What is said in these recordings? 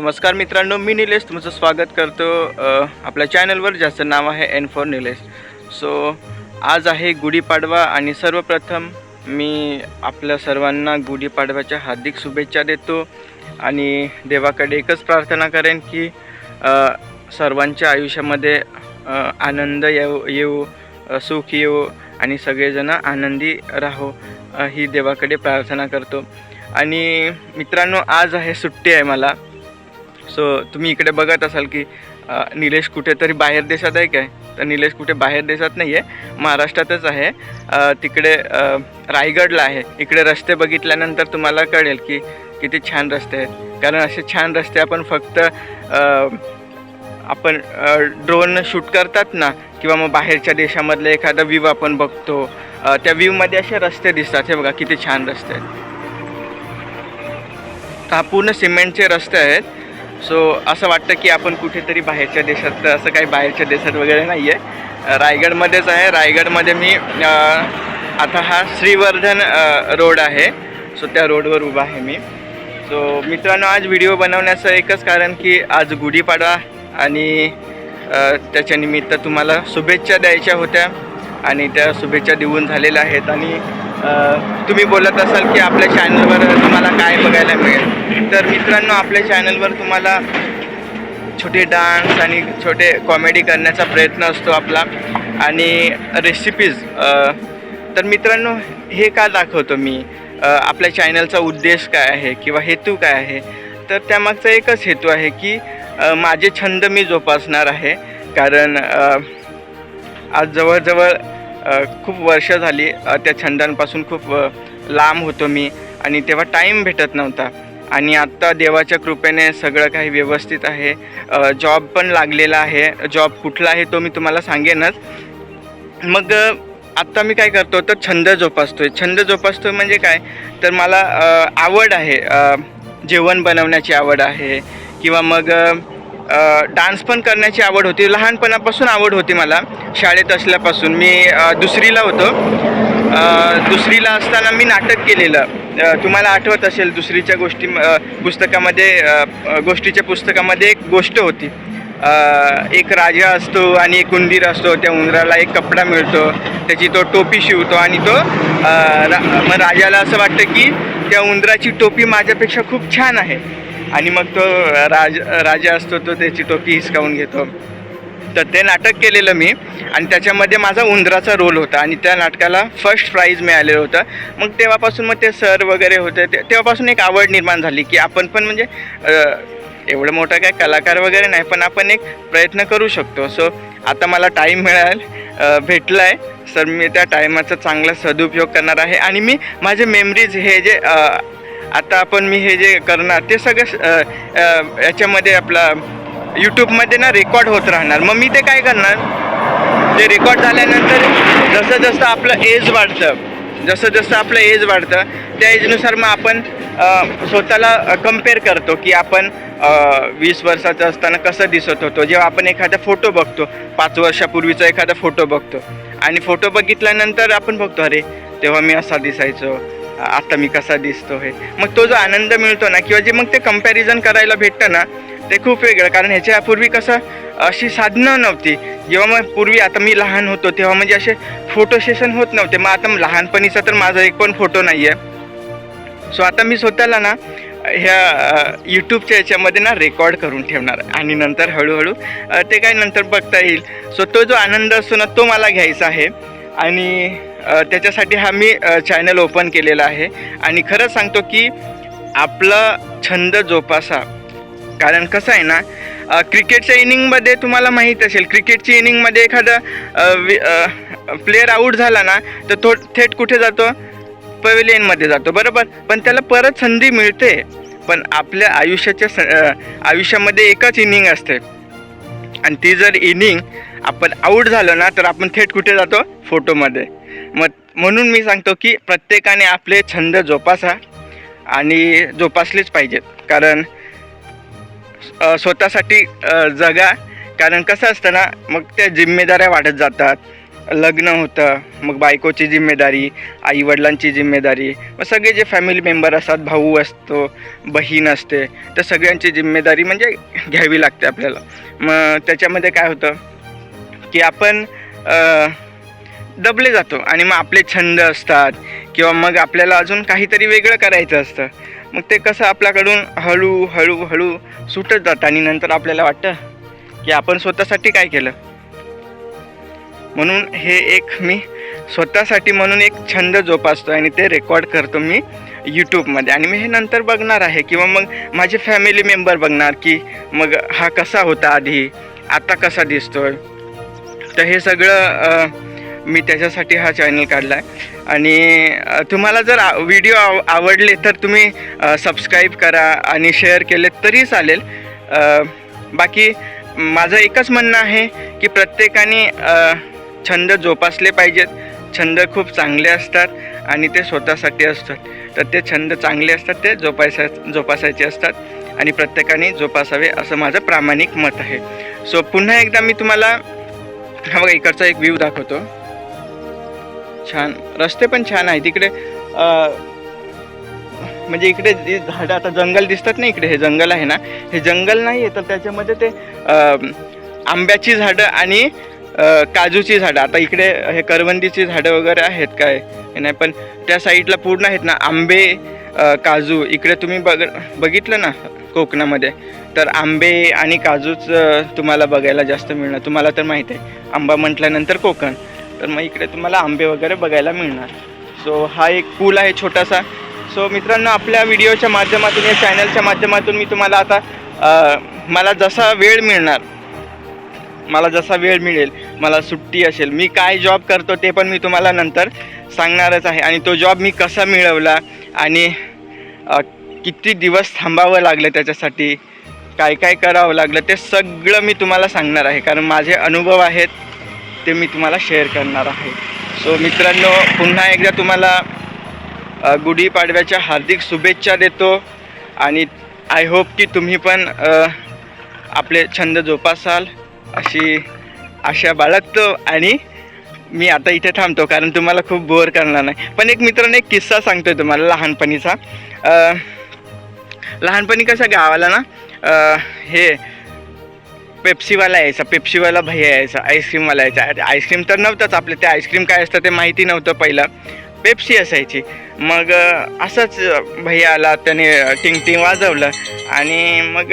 नमस्कार मित्रांनो मी निलेश तुमचं स्वागत करतो. आपल्या चॅनलवर ज्याचं नाव आहे एन फॉर निलेश. सो आज आहे गुढीपाडवा आणि सर्वप्रथम मी आपल्या सर्वांना गुढीपाडव्याच्या हार्दिक शुभेच्छा देतो आणि देवाकडे एकच प्रार्थना करेन की सर्वांच्या आयुष्यामध्ये आनंद येऊ येऊ सुख येऊ आणि सगळेजण आनंदी राहो ही देवाकडे प्रार्थना करतो. आणि मित्रांनो आज आहे सुट्टी आहे मला. सो तुम्ही इकडे बघत असाल की निलेश कुठेतरी बाहेर देशात आहे काय? तर निलेश कुठे बाहेर देशात नाही आहे महाराष्ट्रातच आहे. तिकडे रायगडला आहे. इकडे रस्ते बघितल्यानंतर तुम्हाला कळेल की किती छान रस्ते आहेत. कारण असे छान रस्ते आपण फक्त आपण ड्रोन शूट करतात ना किंवा मग बाहेरच्या देशामधलं एखादा व्ह्यू आपण बघतो त्या व्ह्यूमध्ये असे रस्ते दिसतात. हे बघा किती छान रस्ते आहेत. हा पूर्ण सिमेंटचे रस्ते आहेत. सो असं वाटतं की आपण कुठेतरी बाहेरच्या देशात तर असं काही बाहेरच्या देशात वगैरे नाही आहे रायगडमध्येच आहे. रायगडमध्ये मी आता हा श्रीवर्धन रोड आहे. सो त्या रोडवर उभा आहे मी. सो मित्रांनो आज व्हिडिओ बनवण्याचं एकच कारण की आज गुढीपाडवा आणि त्याच्यानिमित्त त्याच्या निमित्त तुम्हाला शुभेच्छा द्यायच्या होत्या आणि त्या शुभेच्छा देऊन झालेल्या आहेत. आणि तुम्ही बोलत असाल की आपल्या चॅनलवर तुम्हाला काय बघायला मिळेल. तर मित्रांनो आपल्या चॅनलवर तुम्हाला छोटे डान्स आणि छोटे कॉमेडी करण्याचा प्रयत्न असतो आपला. आणि रेसिपीज तर मित्रांनो हे का दाखवतो मी? आपल्या चॅनलचा उद्देश काय आहे किंवा हेतू काय आहे? तर त्यामागचा एकच हेतू आहे की माझे छंद मी जोपासणार आहे. कारण आज जवळजवळ खूप वर्ष झाली त्या छंदांपासून खूप लांब होतो मी. आणि तेव्हा टाईम भेटत नव्हता. आणि आत्ता देवाच्या कृपेने सगळं काही व्यवस्थित आहे. जॉब पण लागलेला आहे. जॉब कुठला आहे तो मी तुम्हाला सांगेनच. मग आत्ता मी काय करतो तर छंद जोपासतो आहे छंद जोपासतोय म्हणजे काय? तर मला आवड आहे. जेवण बनवण्याची आवड आहे. किंवा मग डान्स पण करण्याची आवड होती. लहानपणापासून आवड होती मला. शाळेत असल्यापासून. मी दुसरीला होतो. दुसरीला असताना मी नाटक केलेलं. तुम्हाला आठवत असेल दुसरीच्या गोष्टी पुस्तकामध्ये गोष्टीच्या पुस्तकामध्ये एक गोष्ट होती. एक राजा असतो आणि एक उंदीर असतो त्या उंदराला एक कपडा मिळतो. त्याची तो टोपी शिवतो आणि तो रा मग राजाला असं वाटतं की त्या उंदराची टोपी माझ्यापेक्षा खूप छान आहे. आणि मग तो राज राजा असतो तो त्याची टोपी हिसकावून घेतो. तर ते नाटक केलेलं मी आणि त्याच्यामध्ये माझा उंदराचा रोल होता आणि त्या नाटकाला फर्स्ट प्राईज मिळालेलं होतं. मग तेव्हापासून मग ते सर वगैरे होते. ते तेव्हापासून एक आवड निर्माण झाली की आपण पण म्हणजे एवढं मोठं काय कलाकार वगैरे नाही पण आपण एक प्रयत्न करू शकतो. सो आता मला टाईम मिळाल भेटला आहे सर मी त्या टायमाचा चांगला सदुपयोग करणार आहे. आणि मी माझे मेमरीज हे जे आता आपण मी हे जे करणार ते सगळं याच्यामध्ये आपला यूट्यूबमध्ये ना रेकॉर्ड होत राहणार. मग मी ते काय करणार? ते रेकॉर्ड झाल्यानंतर जसं जसं आपलं एज वाढतं जसं जसं आपलं एज वाढतं त्या एजनुसार मग आपण स्वतःला कंपेअर करतो की आपण वीस वर्षाचं असताना कसं दिसत होतो. जेव्हा आपण एखादा फोटो बघतो पाच वर्षापूर्वीचा एखादा फोटो बघतो आणि फोटो बघितल्यानंतर आपण बघतो अरे तेव्हा मी असा दिसायचो आता मी कसा दिसतो हे. मग तो जो आनंद मिळतो ना किंवा जे मग ते कंपॅरिझन करायला भेटतं ना ते खूप वेगळं कारण ह्याच्यापूर्वी कसं अशी साधनं नव्हती. जेव्हा मग पूर्वी आता मी लहान होतो तेव्हा म्हणजे असे फोटो सेशन होत नव्हते. मग आता लहानपणीचा तर माझा एक पण फोटो नाही आहे सो आता मी स्वतःला ना ह्या यूट्यूबच्या याच्यामध्ये ना रेकॉर्ड करून ठेवणार आणि नंतर हळूहळू ते काय नंतर बघता येईल. सो तो जो आनंद असतो ना तो मला घ्यायचा आहे. आणि त्याच्यासाठी हा मी चॅनल ओपन केलेला आहे. आणि खरंच सांगतो की आपला छंद जोपासा. कारण कसं आहे ना क्रिकेटच्या इनिंगमध्ये तुम्हाला माहीत असेल क्रिकेटच्या इनिंगमध्ये एखादा प्लेअर आऊट झाला ना तर तो थेट कुठे जातो? पवेलियनमध्ये जातो बरोबर? पण त्याला परत संधी मिळते. पण आपल्या आयुष्याच्या स आयुष्यामध्ये एकच इनिंग असते. आणि ती जर इनिंग आपण आऊट झालो ना तर आपण थेट कुठे जातो? फोटोमध्ये मग म्हणून मी सांगतो की प्रत्येकाने आपले छंद जोपासा आणि जोपासलेच पाहिजेत. कारण स्वतःसाठी जगा. कारण कसं असतं ना मग त्या जिम्मेदाऱ्या वाढत जातात. लग्न होतं मग बायकोची जिम्मेदारी आईवडिलांची जिम्मेदारी मग सगळे जे फॅमिली मेंबर असतात भाऊ असतो बहीण असते तर सगळ्यांची जिम्मेदारी म्हणजे घ्यावी लागते आपल्याला. मग त्याच्यामध्ये काय होतं की आपण दबले जातो. आणि मग आपले छंद असतात किंवा मग आपल्याला अजून काहीतरी वेगळं करायचं असतं. मग ते कसं आपल्याकडून हळू हळू हळू सुटत जातं आणि नंतर आपल्याला वाटतं की आपण स्वतःसाठी काय केलं. म्हणून हे एक मी स्वतःसाठी म्हणून एक छंद जोपासतो आणि ते रेकॉर्ड करतो मी यूट्यूबमध्ये आणि मी हे नंतर बघणार आहे किंवा मग माझे फॅमिली मेंबर बघणार की मग हा कसा होता आधी आता कसा दिसतोय. तर हे सगळं मी त्याच्यासाठी हा चॅनल काढला आहे आणि तुम्हाला जर व्हिडिओ आव आवडले तर तुम्ही सबस्क्राईब करा आणि शेअर केले तरी चालेल. बाकी माझं एकच म्हणणं आहे की प्रत्येकाने छंद जोपासले पाहिजेत. छंद खूप चांगले असतात आणि ते स्वतःसाठी असतात. तर ते छंद चांगले असतात ते जोपासाय जोपासायचे असतात आणि प्रत्येकाने जोपासावे असं माझं प्रामाणिक मत आहे. सो पुन्हा एकदा मी तुम्हाला हा बघा इकडचा एक व्ह्यू दाखवतो. छान रस्ते पण छान आहेत इकडे म्हणजे इकडे जे झाडं आता जंगल दिसतात ना इकडे हे जंगल आहे ना हे जंगल नाही आहे तर त्याच्यामध्ये ते आंब्याची झाडं आणि काजूची झाडं. आता इकडे हे करवंदीची झाडं वगैरे आहेत काय हे नाही पण त्या साईडला पूर्ण आहेत ना आंबे काजू इकडे तुम्ही बघ बघितलं ना कोकणामध्ये तर आंबे आणि काजूच तुम्हाला बघायला जास्त मिळणार. तुम्हाला तर माहीत आहे आंबा म्हटल्यानंतर कोकण. तर मग इकडे तुम्हाला आंबे वगैरे बघायला मिळणार. सो हा एक पूल आहे छोटासा. सो मित्रांनो आपल्या व्हिडिओच्या माध्यमातून या चॅनलच्या माध्यमातून मी तुम्हाला आता मला जसा वेळ मिळणार मला जसा वेळ मिळेल मला सुट्टी असेल मी काय जॉब करतो ते पण मी तुम्हाला नंतर सांगणारच आहे. आणि तो जॉब मी कसा मिळवला आणि किती दिवस थांबावं लागलं त्याच्यासाठी काय काय करावं लागलं ते सगळं मी तुम्हाला सांगणार आहे. कारण माझे अनुभव आहेत ते मी तुम्हाला शेअर करणार आहे. सो मित्रांनो पुन्हा एकदा तुम्हाला गुढीपाडव्याच्या हार्दिक शुभेच्छा देतो आणि आय होप की तुम्ही पण आपले छंद जोपासाल. अशी आशा बाळगतो आणि मी आता इथे थांबतो कारण तुम्हाला खूप बोर करणार नाही. पण एक मित्राने एक किस्सा सांगतो आहे तुम्हाला लहानपणीचा. लहानपणी कसं गावाला ना आ, हे पेप्सीवाला यायचा पेप्सीवाला भैया यायचा आईस्क्रीमवाला यायचा. आईस्क्रीम तर नव्हतंच आपलं ते आईस्क्रीम काय असतं ते माहिती नव्हतं पहिलं. पेप्सी असायची. मग असंच भैया आला त्याने टिंग टिंग वाजवलं आणि मग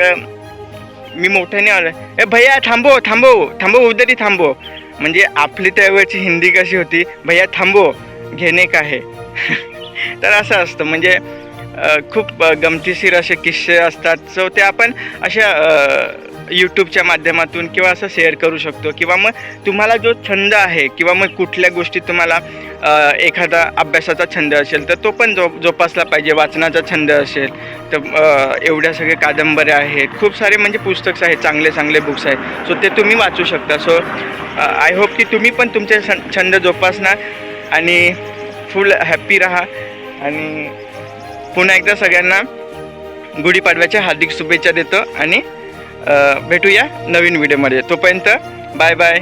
मी मोठ्याने आलं. ए भैया थांबो थांबो थांबो उदरी थांबो म्हणजे आपली त्यावेळची हिंदी कशी होती? भैया थांबो घेणे का आहे तर असं असतं. म्हणजे खूप गमतीशीर असे किस्से असतात. सो ते आपण अशा यूट्यूबच्या माध्यमातून किंवा असं शेअर करू शकतो. किंवा मग तुम्हाला जो छंद आहे किंवा मग कुठल्या गोष्टी तुम्हाला एखादा अभ्यासाचा छंद असेल तर तो पण जो जोपासला पाहिजे. वाचनाचा छंद असेल तर एवढ्या सगळे कादंबऱ्या आहेत. खूप सारे म्हणजे पुस्तक्स आहेत चांगले चांगले बुक्स आहेत. सो ते तुम्ही वाचू शकता. सो आय होप की तुम्ही पण तुमचे छंद जोपासणार आणि फुल हॅप्पी राहा. आणि पुन्हा एकदा सगळ्यांना गुढीपाडव्याच्या हार्दिक शुभेच्छा देतो आणि भेटूया नवीन व्हिडिओमध्ये तोपर्यंत बाय बाय